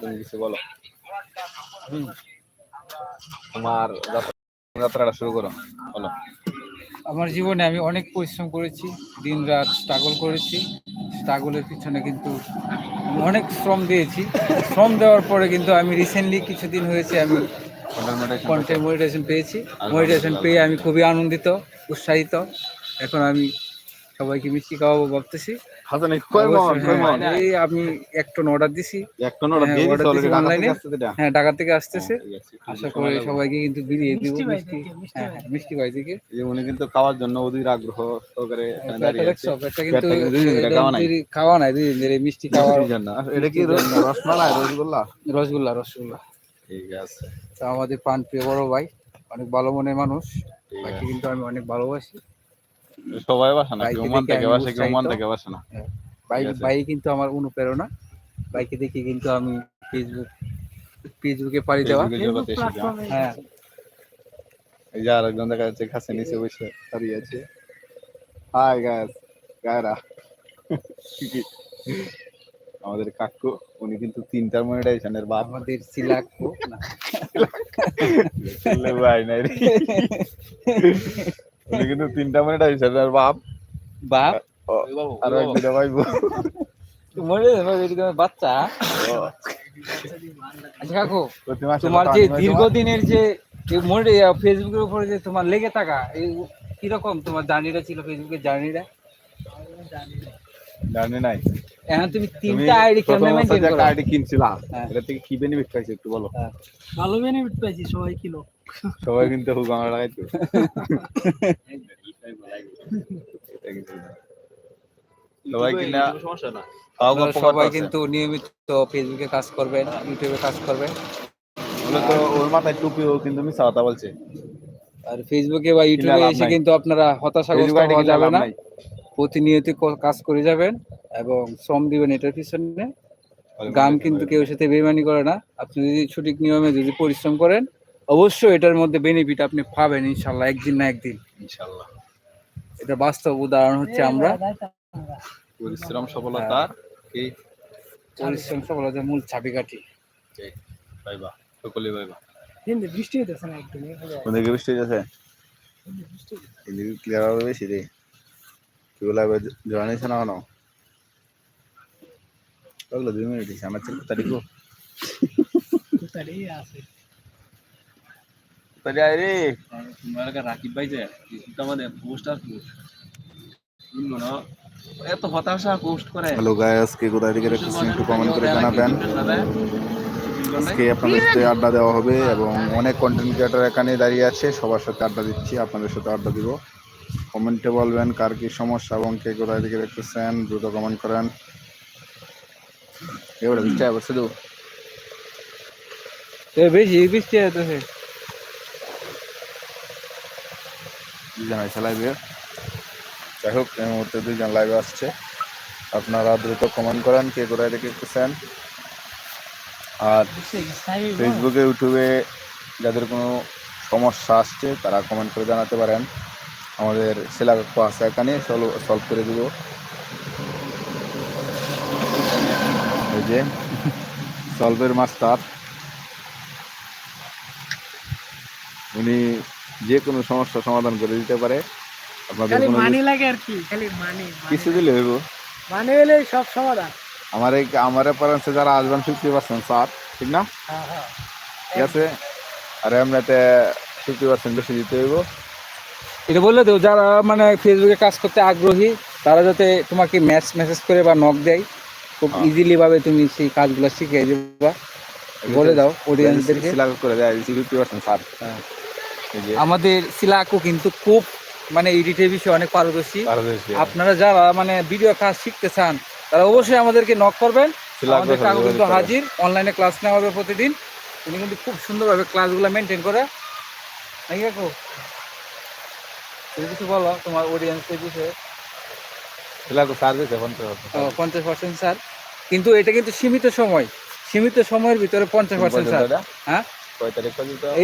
তুমি কিছু বলো। তোমার যাত্রা- যাত্রাটা শুরু করো বলো। আমার জীবনে আমি অনেক পরিশ্রম করেছি দিন রাত স্ট্রাগল করেছি স্ট্রাগলের পিছনে কিন্তু অনেক শ্রম দিয়েছি। শ্রম দেওয়ার পরে কিন্তু আমি রিসেন্টলি কিছুদিন হয়েছে আমি কন্টেন্ট মনিটাইজেশন পেয়েছি। মনিটাইজেশন পেয়ে আমি খুবই আনন্দিত উৎসাহিত। এখন আমি সবাইকে মিষ্টি খাওয়াবো ভাবতেছি। এই কয় মন কয় মন? হ্যাঁ, এই আমি এক টন অর্ডার দিছি। হ্যাঁ, দিছো হ্যাঁ ঢাকা থেকে আসতেছে। আশা করি সবাইকে কিন্তু বিরিয়ে দিব মিষ্টি হ্যাঁ হ্যাঁ, মিষ্টি ভাই থেকে যে উনি কিন্তু খাওয়ার জন্য অধীর আগ্রহ সহকারে? পেটটা কিন্তু খাওয়া নাই। দুই- মিষ্টি খাওয়া এই জন্য। এটা কি রসমালাই রসগোল্লা? রসগোল্লা রসগোল্লা। ঠিক আছে। তো আমাদের প্রাণ প্রিয় বড় ভাই অনেক ভালো মনের মানুষ আছে। কিন্তু আমি অনেক ভালোবাসি। সবাই বাসে না কেউ দেখে থেকে বাসে কেউ ওমান থেকে বাসে না ভাই ভাই কিন্তু আমার অনুপ্রেরণা ভাইকে দেখে কিন্তু আমি ফেসবুক ফেসবুকে পাড়ি দেওয়া। হ্যাঁ এই যে আরেকজন দেখা যাচ্ছে খাসে নিচে বসে দাঁড়িয়ে আছে হাই গাইস গায়রা আমাদের কাকু উনি কিন্তু তিনটা মনিটাইজেশনের বাপ আমাদের সিলাকো না ভাই নাই কিন্তু তিনটা মনিটাইজেশনের বাপ। বাপ? ও, আরও এক দুটা ভাই মরে যাবে বাচ্চা। আচ্ছা কাকু তোমার যে দীর্ঘদিনের যে এই মনে ফেসবুকের উপরে যে তোমার লেগে থাকা কীরকম তোমার জার্নিটা ছিল ফেসবুকের জার্নিটা জানি নাই। এখন তুমি তুমি তিনটা আইডি কেমনে মেইনটেইন করো। আইডি কিনছিলা হ্যাঁ। এটা থেকে কি বেনিফিট পাইছো একটু বলো? হ্যাঁ। ভালো বেনিফিট পাইছি সবাই কিলো। সবাই কিন্তু হুক আমার লাগাইতো সবাই কিনা খাওয়া আপনারা সবাই কিন্তু নিয়মিত ফেসবুকে কাজ করবেন ইউটিউবে কাজ করবেন। বলে তো ওর মাথায় টুপি ও কিন্তু কথা বলছে। আর ফেসবুকে বা ইউটিউবে এসে কিন্তু আপনারা হতাশাগ্রস্ত হওয়া যাবে না। প্রতিনিয়ত কাজ করে যাবেন। এবং শ্রম দিবেন এটার পিছনে। গান কিন্তু কেউ সাথে বেমানি করে না। আপনি যদি সঠিক নিয়মে যদি পরিশ্রম করেন অবশ্যই এটার মধ্যে বেনিফিট আপনি পাবেন ইনশাল্লাহ একদিন না একদিন। ইনশাল্লাহ এটা বাস্তব উদাহরণ হচ্ছে আমরা। পরিশ্রম সফলতার কি? পরিশ্রম সফলতার মূল চাবিকাঠি। ভাইবা সকলে ভাইবা। হিন্দি বৃষ্টি হইতেছে না একদম কোন দিকে বৃষ্টি ক্লিয়ার হবে বেশি রে। কি বলে জয়েন হয়েছে না কেন ওগুলো দুই মিনিট হয়েছে আমার ছেলে তারিখ রাকিব ভাই যে আমাদের পোস্টার এত হতাশা পোস্ট করে হ্যালো গাইস কে কোথায় থেকে একটু কমেন্ট করে জানাবেন আজকে আপনাদের সাথে আড্ডা দেওয়া হবে এবং অনেক কন্টেন্ট ক্রিয়েটার এখানে দাঁড়িয়ে আছে সবার সাথে আড্ডা দিচ্ছি আপনাদের সাথে আড্ডা দিব কমেন্টে বলবেন কার কি সমস্যা এবং কে কোথায় থেকে দেখতেছেন দ্রুত কমেন্ট করেন শুধু তো বেশি বৃষ্টি হইতেছে দুজন আছে লাইভে যাই হোক এই মুহূর্তে দুজন লাইভে আসছে। আপনারা দ্রুত কমেন্ট করেন কে কোথায় থেকে দেখতেছেন। আর ফেসবুকে ইউটিউবে যাদের কোনো সমস্যা আসছে তারা কমেন্ট করে জানাতে পারেন। আমাদের সিলাকাক্ষ আছে এখানে সলভ করে দিব। এই যে সলভের মাস্টার। উনি যে কোনো সমস্যা সমাধান করে দিতে পারে। আপনাদের খালি মানি লাগে আর কি। খালি মানি কিছু দিলে হইব। মানি হলে সব সমাধান। আমার এই আমার যারা আসবেন ফিফটি পার্সেন্ট স্যার ঠিক না? হ্যাঁ হ্যাঁ। ঠিক আছে? আর এমনিতে ফিফটি পার্সেন্ট বেশি দিতে হইব। এটা বললে তো যারা মানে ফেসবুকে কাজ করতে আগ্রহী তারা যাতে তোমাকে ম্যাচ মেসেজ করে বা নক দেয়। খুব হ্যাঁ। ইজিলি ভাবে তুমি সেই কাজগুলো শিখে দেবা। বলে দাও অডিয়েন্সদেরকে সিলাক করে দেয় ফিফটি পার্সেন্ট স্যার। হ্যাঁ। এই যে। আমাদের সিলাকু কিন্তু খুব মানে এডিটের বিষয়ে অনেক পারদর্শী। পারদর্শী। আপনারা যারা মানে ভিডিও কাজ শিখতে চান তারা অবশ্যই আমাদেরকে নক করবেন। আমাদের কাকু কিন্তু হাজির। অনলাইনে ক্লাস নেওয়া হবে প্রতিদিন। উনি কিন্তু খুব সুন্দরভাবে ক্লাসগুলো মেনটেন করে। নাকি কাকু? তুমি কিছু বলো তোমার অডিয়েন্সের বিষয়ে। পঞ্চাশ পার্সেন্ট স্যার। কিন্তু এটা কিন্তু সীমিত সময় সীমিত সময়ের ভিতরে পঞ্চাশ পার্সেন্ট হ্যাঁ?